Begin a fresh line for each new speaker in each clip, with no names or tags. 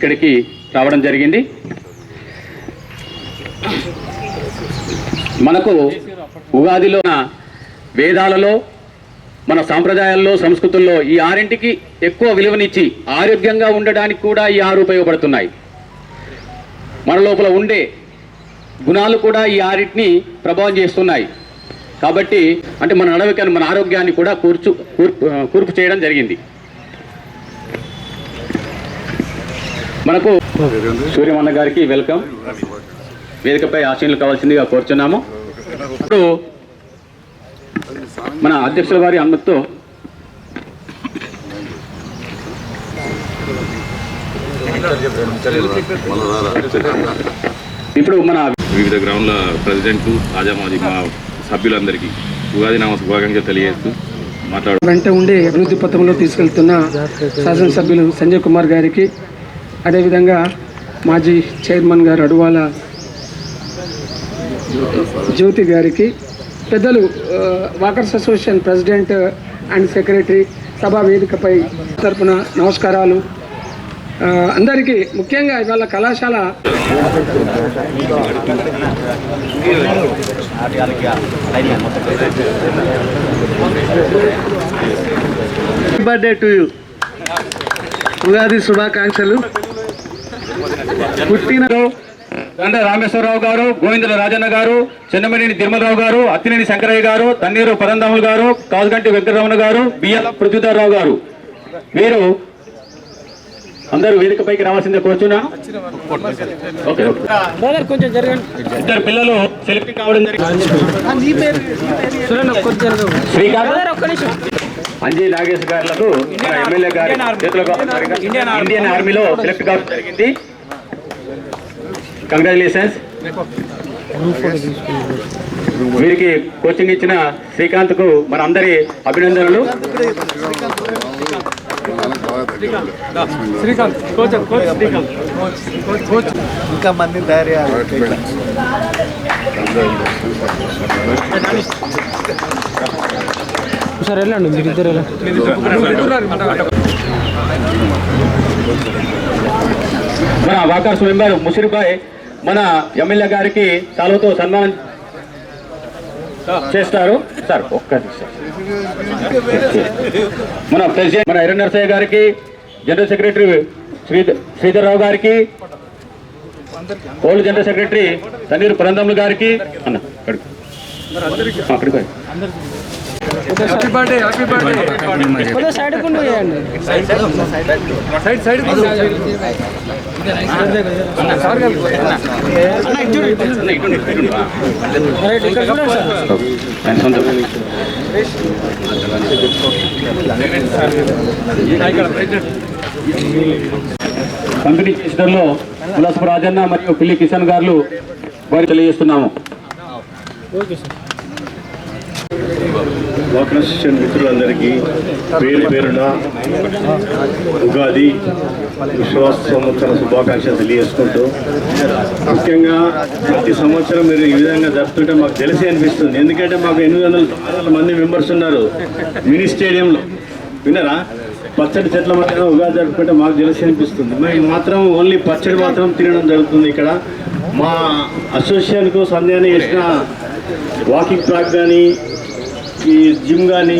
ఇక్కడికి రావడం జరిగింది. మనకు ఉగాదిలో వేదాలలో మన సాంప్రదాయాల్లో సంస్కృతుల్లో ఈ ఆరింటికి ఎక్కువ విలువనిచ్చి ఆరోగ్యంగా ఉండడానికి కూడా ఈ ఆరు ఉపయోగపడుతున్నాయి. మన లోపల ఉండే గుణాలు కూడా ఈ ఆరింటిని ప్రభావం చేస్తున్నాయి. కాబట్టి అంటే మన నడవికను మన ఆరోగ్యాన్ని కూడా కూర్చు కూర్పు కూర్పు చేయడం జరిగింది. మనకు సూర్యమన్న గారికి వెల్కమ్. వేదికపై ఆశీనులు కావాల్సిందిగా కోరుచున్నాము. ఇప్పుడు మన అధ్యక్షుల వారి అనుమతితో ఇప్పుడు మన
వివిధ గ్రౌండ్ల ప్రెసిడెంట్లు ఆజామాజీ మా సభ్యులందరికీ ఉగాది నామ శుభాకాంక్షలు తెలియజేస్తూ మాట్లాడు
వెంట ఉండి అభివృద్ధి పథంలో తీసుకెళ్తున్న శాసనసభ్యులు సంజయ్ కుమార్ గారికి అదేవిధంగా మాజీ చైర్మన్ గారు అడువాల జ్యోతి గారికి పెద్దలు walkers association president and secretary సభా వేదికపై తరపున నమస్కారాలు. అందరికీ ముఖ్యంగా ఇవాళ కళాశాల బర్త్డే టు యూ ఉగాది శుభాకాంక్షలు. పుట్టిన
గండ రామేశ్వరరావు గారు గోవిందుల రాజన్న గారు చెన్నమనేని తిరుమలరావు గారు అత్తినేని శంకరయ్య గారు తన్నీరు పరంధాములు గారు కాజుగంటి వెంకటరమణ గారు బియ్యాల పృథ్వీధరరావు గారు. వీరు అందరూ వేదికపైకి రావాల్సిందే
జరగండి.
ఇద్దరు పిల్లలు సెలెక్ట్ కావడం అంజయ్ నాగేష్ గారులకు ఎమ్మెల్యే గారి ఇండియన్ ఆర్మీలో సెలెక్ట్ కావడం జరిగింది. కంగ్రాచులేషన్స్ వీరికి కోచింగ్ ఇచ్చిన శ్రీకాంత్కు మన అందరి అభినందనలు.
ఇంకా మంది తయారు చేయాలి
సార్ వెళ్ళండి మీరు ఇద్దరు
మన వాకర్స్ మెంబర్ ముసిరిబాయ్ మన ఎమ్మెల్యే గారికి సాల్వతో సన్మానం చేస్తారు. సార్ ఒక్క మన ప్రెసిడెంట్ మన ఎర్ర నరసయ్య గారికి జనరల్ సెక్రటరీ శ్రీధర్ శ్రీధర్రావు గారికి old general secretary Tanneeru Purandhamulu గారికి అన్న అక్కడికి ఆ, అక్కడికి పోయి.
కొద్దిగా సైడ్ కుండా చేయండి
అన్న, ఇటు ఉండు, ఇటు ఉండు. ఆ.
రైట్ ఇక్కడ చూడండి సార్
ఆయన సొంత పంపిణీ చేసడంలో ఉల్లాసపు రాజన్న మరియు పిల్లి కిషన్ గారు వారి తెలియజేస్తున్నాము
వాకరస్టేషన్ మిత్రులందరికీ పేరు పేరున ఉగాది విశ్వాస సంవత్సర శుభాకాంక్షలు తెలియజేసుకుంటూ ముఖ్యంగా ప్రతి సంవత్సరం మీరు ఈ విధంగా జరుపుతుంటే మాకు తెలిసి అనిపిస్తుంది. ఎందుకంటే మాకు ఎనిమిది వందల మంది మెంబర్స్ ఉన్నారు మినీ స్టేడియంలో. విన్నారా? పచ్చడి చెట్ల మధ్య ఉగాది జరుపుకుంటే మాకు తెలిసి అనిపిస్తుంది. మరి మాత్రం ఓన్లీ పచ్చడి మాత్రం తినడం జరుగుతుంది ఇక్కడ. మా అసోసియేషన్కు సందేహం చేసిన వాకింగ్ ట్రాక్ కానీ ఈ జిమ్ కానీ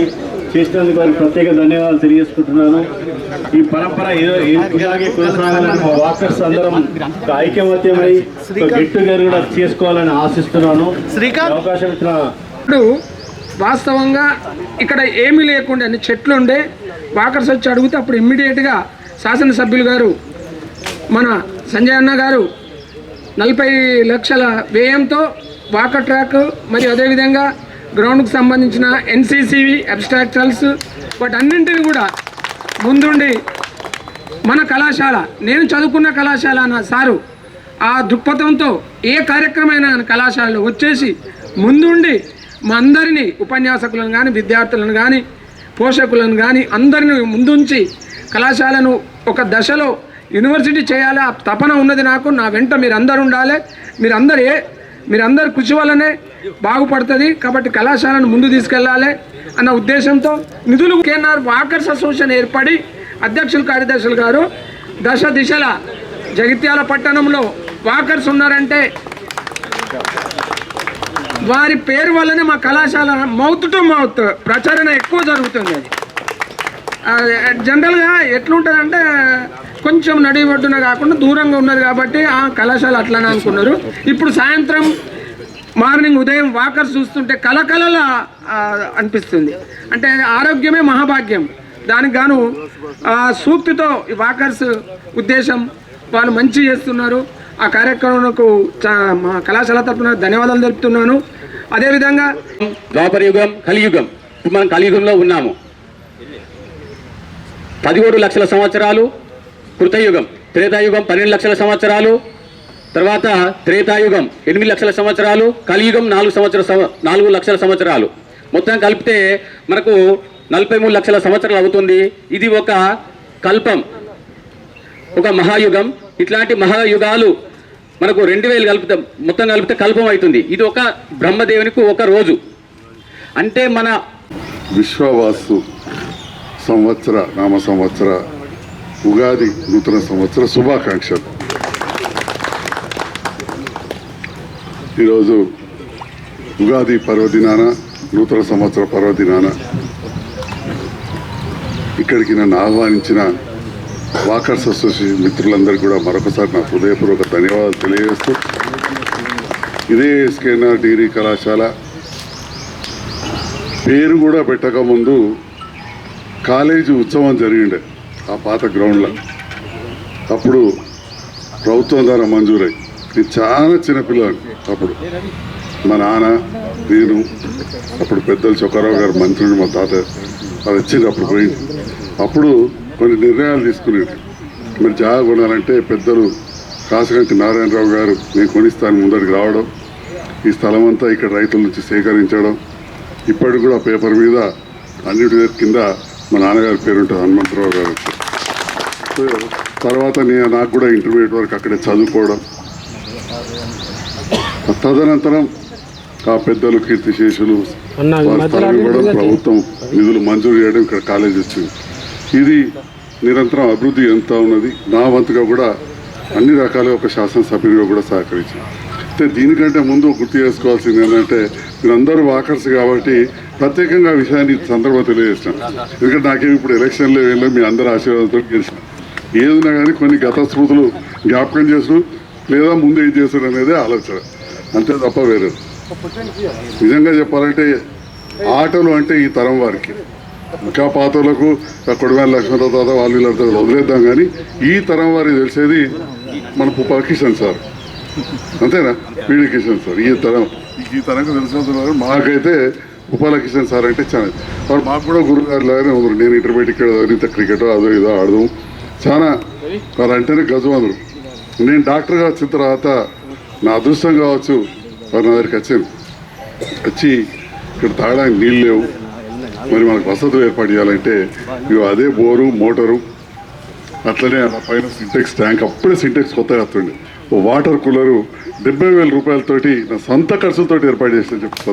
చేసినందుకు వారికి ప్రత్యేక ధన్యవాదాలు తెలియజేసుకుంటున్నాను. ఈ పరంపర ఏదో ఇలాగే కొనసాగాలని మా వాకర్స్ అందరం ఐక్యమత్యమై గెట్ టుగెదర్ కూడా చేసుకోవాలని ఆశిస్తున్నాను. అవకాశం ఇచ్చిన
ఇప్పుడు వాస్తవంగా ఇక్కడ ఏమీ లేకుండా అన్ని చెట్లు ఉండే. వాకర్స్ వచ్చి అడిగితే అప్పుడు ఇమ్మీడియట్గా శాసనసభ్యులు గారు మన సంజయ్ అన్న గారు నలభై లక్షల వ్యయంతో వాకర్ ట్రాక్ మరియు అదేవిధంగా గ్రౌండ్కు సంబంధించిన ఎన్సీసీవి అబ్స్ట్రాక్చరల్స్ వాటన్నింటిని కూడా ముందుండి మన కళాశాల నేను చదువుకున్న కళాశాల అన్న సారు ఆ దృక్పథంతో ఏ కార్యక్రమైనా కళాశాలలో వచ్చేసి ముందుండి మా అందరినీ ఉపన్యాసకులను కానీ విద్యార్థులను కానీ పోషకులను కానీ అందరిని ముందుంచి కళాశాలను ఒక దశలో యూనివర్సిటీ చేయాలి ఆ తపన ఉన్నది నాకు. నా వెంట మీరందరూ ఉండాలి. మీరందరూ ఏ మీరందరు కృషి వల్లనే బాగుపడుతుంది కాబట్టి కళాశాలను ముందు తీసుకెళ్ళాలి అన్న ఉద్దేశంతో నిధులు కేఎన్ఆర్ వాకర్స్ అసోసియేషన్ ఏర్పడి అధ్యక్షులు కార్యదర్శులు గారు దశ దిశల జగిత్యాల పట్టణంలో వాకర్స్ ఉన్నారంటే వారి పేరు వల్లనే మా కళాశాల మౌత్ టు మౌత్ ప్రచారణ ఎక్కువ జరుగుతుంది. అది జనరల్గా ఎట్లుంటుందంటే కొంచెం నడి ఒడ్డున కాకుండా దూరంగా ఉన్నది కాబట్టి ఆ కళాశాల అట్లానే అనుకున్నారు. ఇప్పుడు సాయంత్రం మార్నింగ్ ఉదయం వాకర్స్ చూస్తుంటే కలకలలా అనిపిస్తుంది. అంటే ఆరోగ్యమే మహాభాగ్యం. దానికి గాను ఆ, సూక్తితో ఈ వాకర్స్ ఉద్దేశం వాళ్ళు మంచి చేస్తున్నారు. ఆ కార్యక్రమంకు చా- మా కళాశాల తరఫున ధన్యవాదాలు తెలుపుతున్నాను. అదేవిధంగా
ద్వాపర యుగం కలియుగం. ఇప్పుడు మనం కలియుగంలో ఉన్నాము. పదిహేడు లక్షల సంవత్సరాలు కృతయుగం. త్రేతాయుగం పన్నెండు లక్షల సంవత్సరాలు తర్వాత త్రేతాయుగం ఎనిమిది లక్షల సంవత్సరాలు కలియుగం నాలుగు సంవత్సర నాలుగు లక్షల సంవత్సరాలు. మొత్తం కలిపితే మనకు నలభై మూడు లక్షల సంవత్సరాలు అవుతుంది. ఇది ఒక కల్పం. ఒక మహాయుగం. ఇట్లాంటి మహాయుగాలు మనకు రెండు వేలు కలిపితే మొత్తం కలిపితే కల్పం అవుతుంది. ఇది ఒక బ్రహ్మదేవునికి ఒక రోజు. అంటే మన
విశ్వవాసు సంవత్సర నామ సంవత్సర ఉగాది నూతన సంవత్సర శుభాకాంక్షలు. ఈరోజు ఉగాది పర్వదినాన నూతన సంవత్సర పర్వదినాన ఇక్కడికి నన్ను ఆహ్వానించిన వాకర్స్ అసోసియేషన్ మిత్రులందరికీ కూడా మరొకసారి నా హృదయపూర్వక ధన్యవాదాలు తెలియజేస్తూ ఇదే ఎస్కేఎన్ఆర్ డిగ్రీ కళాశాల పేరు కూడా పెట్టకముందు కాలేజీ ఉత్సవం జరిగిండే. ఆ పాత గ్రౌండ్లో. అప్పుడు ప్రభుత్వం ద్వారా మంజూరై. నేను చాలా చిన్నపిల్లవాడిని అప్పుడు. మా నాన్న నేను అప్పుడు పెద్దలు చొక్కారావు గారు మంత్రులు మా తాత అది వచ్చింది అప్పుడు పోయింది అప్పుడు కొన్ని నిర్ణయాలు తీసుకునేది. మరి జాగా కొనాలంటే పెద్దలు కాసగంటి నారాయణరావు గారు నేను కొనిస్తాను ముందరికి రావడం ఈ స్థలం అంతా ఇక్కడ రైతుల నుంచి సేకరించడం. ఇప్పటికి కూడా పేపర్ మీద అన్నిటి కింద మా నాన్నగారి పేరుంటుంది హనుమంతరావు గారు. తర్వాత నేను నాకు కూడా ఇంటర్మీడియట్ వరకు అక్కడే చదువుకోవడం. తదనంతరం ఆ పెద్దలు కీర్తిశేషులు ఇవ్వడం ప్రభుత్వం నిధులు మంజూరు చేయడం ఇక్కడ కాలేజ్ వచ్చింది ఇది నిరంతరం అభివృద్ధి ఎంత ఉన్నది. నా వంతుగా కూడా అన్ని రకాలుగా ఒక శాసనసభ్యుడిగా కూడా సహకరించింది అయితే దీనికంటే ముందు గుర్తు చేసుకోవాల్సింది ఏంటంటే మీరందరూ వాకర్స్ కాబట్టి ప్రత్యేకంగా ఆ విషయాన్ని ఈ సందర్భంగా తెలియజేస్తాను ఎందుకంటే నాకేమి ఇప్పుడు ఎలక్షన్లో వెళ్ళి మీ అందరి ఆశీర్వాదంతో గెలిచిన. ఏదైనా కానీ కొన్ని గత స్మృతులు జ్ఞాపకం చేసుడు లేదా ముందు ఏం చేశారు అనేది ఆలోచన. అంతే తప్ప వేరే నిజంగా చెప్పాలంటే ఆటలు అంటే ఈ తరం వారికి. ఇంకా పాతలకు కొడవేల లక్ష్మణరావు తాత వాళ్ళు వీళ్ళంతా వదిలేద్దాం కానీ ఈ తరం వారికి తెలిసేది మన పుప్పల కిషన్ సార్. అంతేనా? పీడి కిషన్ సార్ ఈ తరం. ఈ తరంగా తెలిసిన మాకైతే ఉపాల కిషన్ సార్ అంటే చాలా వాడు మాకు కూడా గురువు గారు లాగానే ఉన్నారు. నేను ఇంటర్మీడియట్ ఇక్కడ ఇంత క్రికెట్ అదో ఇదో ఆడదాం. చాలా వారు అంటేనే నేను డాక్టర్గా వచ్చిన తర్వాత నా అదృష్టం కావచ్చు వారు నా దగ్గరికి వచ్చాను వచ్చి ఇక్కడ తాగడానికి నీళ్ళు లేవు. మరి మనకు వసతులు ఏర్పాటు చేయాలంటే ఇవి అదే బోరు మోటారు అట్లనే పైన సింటెక్స్ ట్యాంక్ అప్పుడే సింటెక్స్ కొత్తగా వస్తుండే ఓ వాటర్ కూలరు డెబ్బై వేల రూపాయలతోటి నా సొంత ఖర్చులతోటి ఏర్పాటు చేసిన చెప్పి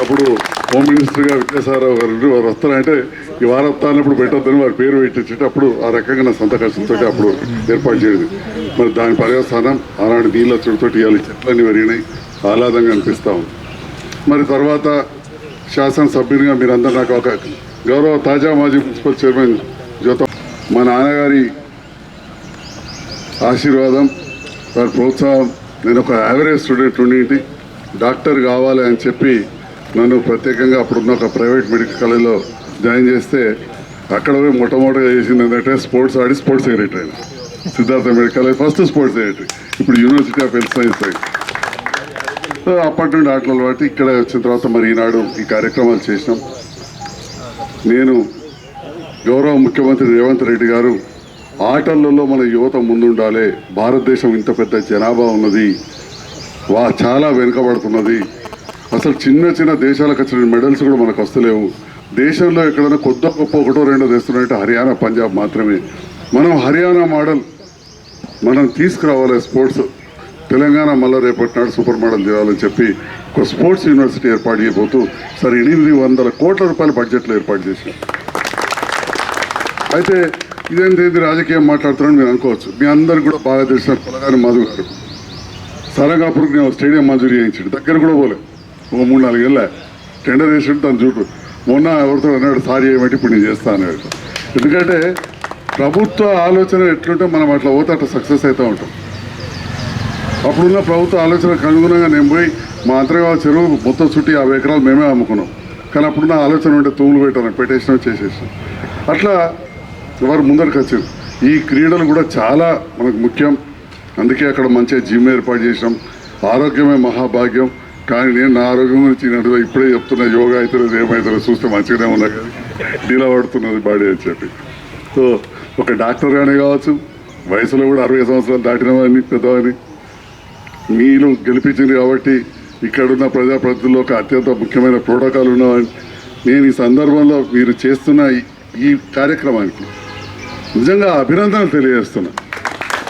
అప్పుడు హోమ్ మినిస్టర్గా విద్యాసారావు గారు వారు వస్తారంటే ఈ వారు వస్తారన్నప్పుడు పెట్టొద్దని వారి పేరు పెట్టించేటప్పుడు అప్పుడు ఆ రకంగా నా సొంత ఖర్చులతో అప్పుడు ఏర్పాటు చేయదు మరి దాని పర్యవస్థానం ఆనాడు నీళ్ళ వచ్చుడితోటి ఇవాళ చెట్లన్నీ పెరిగినాయి. ఆహ్లాదంగా అనిపిస్తా ఉంది. మరి తర్వాత శాసనసభ్యునిగా మీరందరూ నాకు ఒక గౌరవ తాజా మాజీ మున్సిపల్ చైర్మన్ జ్యోత మా నాన్నగారి ఆశీర్వాదం వారి ప్రోత్సాహం. నేను ఒక యావరేజ్ స్టూడెంట్ ఉండి డాక్టర్ కావాలి అని చెప్పి నన్ను ప్రత్యేకంగా అప్పుడున్న ఒక ప్రైవేట్ మెడికల్ కాలేజ్లో జాయిన్ చేస్తే అక్కడ పోయి మొట్టమొదటిగా చేసింది ఏంటంటే స్పోర్ట్స్ ఆడి స్పోర్ట్స్ సెక్రటరీ అయినా. Siddhartha medical college first sports secretary. ఇప్పుడు university of health science so అప్పటి నుండి ఆటలు బట్టి ఇక్కడ వచ్చిన తర్వాత మరి ఈనాడు ఈ కార్యక్రమాలు చేసినాం. నేను గౌరవ ముఖ్యమంత్రి రేవంత్ రెడ్డి గారు ఆటలలో మన యువత ముందుండాలి భారతదేశం ఇంత పెద్ద జనాభా ఉన్నది వా చాలా వెనుకబడుతున్నది. అసలు చిన్న చిన్న దేశాలకు వచ్చిన మెడల్స్ కూడా మనకు వస్తలేవు. దేశంలో ఎక్కడైనా కొద్ది గొప్ప ఒకటో రెండో తెస్తున్నట్టు హర్యానా పంజాబ్ మాత్రమే. మనం హర్యానా మోడల్ మనం తీసుకురావాలి స్పోర్ట్స్. తెలంగాణ మళ్ళీ రేపటి నాడు సూపర్ మోడల్ చేయాలని చెప్పి ఒక స్పోర్ట్స్ యూనివర్సిటీ ఏర్పాటు చేయబోతూ సరే ఎనిమిది వందల కోట్ల రూపాయల బడ్జెట్లో ఏర్పాటు చేశాం అయితే ఇదేంటి రాజకీయం మాట్లాడుతున్నారని మీరు అనుకోవచ్చు. మీ అందరికి కూడా బాగా తెలిసిన పొలగాని మధు గారు. సరగాపురికి నేను స్టేడియం మంజూరు చేయించాడు. దగ్గర కూడా పోలే. ఒక మూడు నాలుగు ఏళ్ళ టెండర్ వేసాడు తను చూడు. మొన్న ఎవరితో అన్నాడు సారీ ఏమిటి ఇప్పుడు నేను చేస్తా అన్నాడు. ఎందుకంటే ప్రభుత్వ ఆలోచన ఎట్లుంటే మనం అట్లా పోతే అట్లా సక్సెస్ అవుతూ ఉంటాం. అప్పుడున్న ప్రభుత్వ ఆలోచనకు అనుగుణంగా నేను పోయి మా అంతర్గాల చెరువు మొత్తం చుట్టి యాభై ఎకరాలు మేమే అమ్ముకున్నాం. కానీ అప్పుడున్న ఆలోచన ఉంటే తూములు పెట్టాను పెట్టేసిన చేసేసాం అట్లా వారు ముందరికి వచ్చారు ఈ క్రీడలు కూడా చాలా మనకు ముఖ్యం. అందుకే అక్కడ మంచిగా జిమ్ ఏర్పాటు చేసినాం. ఆరోగ్యమే మహాభాగ్యం. కానీ నేను నా ఆరోగ్యం గురించి నడువ ఇప్పుడే చెప్తున్నా యోగా అవుతున్నది ఏమవుతుందో చూస్తే మంచిగానే ఉన్నా కానీ డీలా పడుతున్నది బాడీ అని చెప్పి. సో ఒక డాక్టర్గానే కావచ్చు వయసులో కూడా అరవై సంవత్సరాలు దాటినవని పెద్దవని మీరు గెలిపించింది కాబట్టి ఇక్కడున్న ప్రజాప్రతినిధుల్లో ఒక అత్యంత ముఖ్యమైన ప్రోటోకాల్ ఉన్నవని నేను ఈ సందర్భంలో మీరు చేస్తున్న ఈ- కార్యక్రమానికి నిజంగా అభినందనలు తెలియజేస్తున్నాను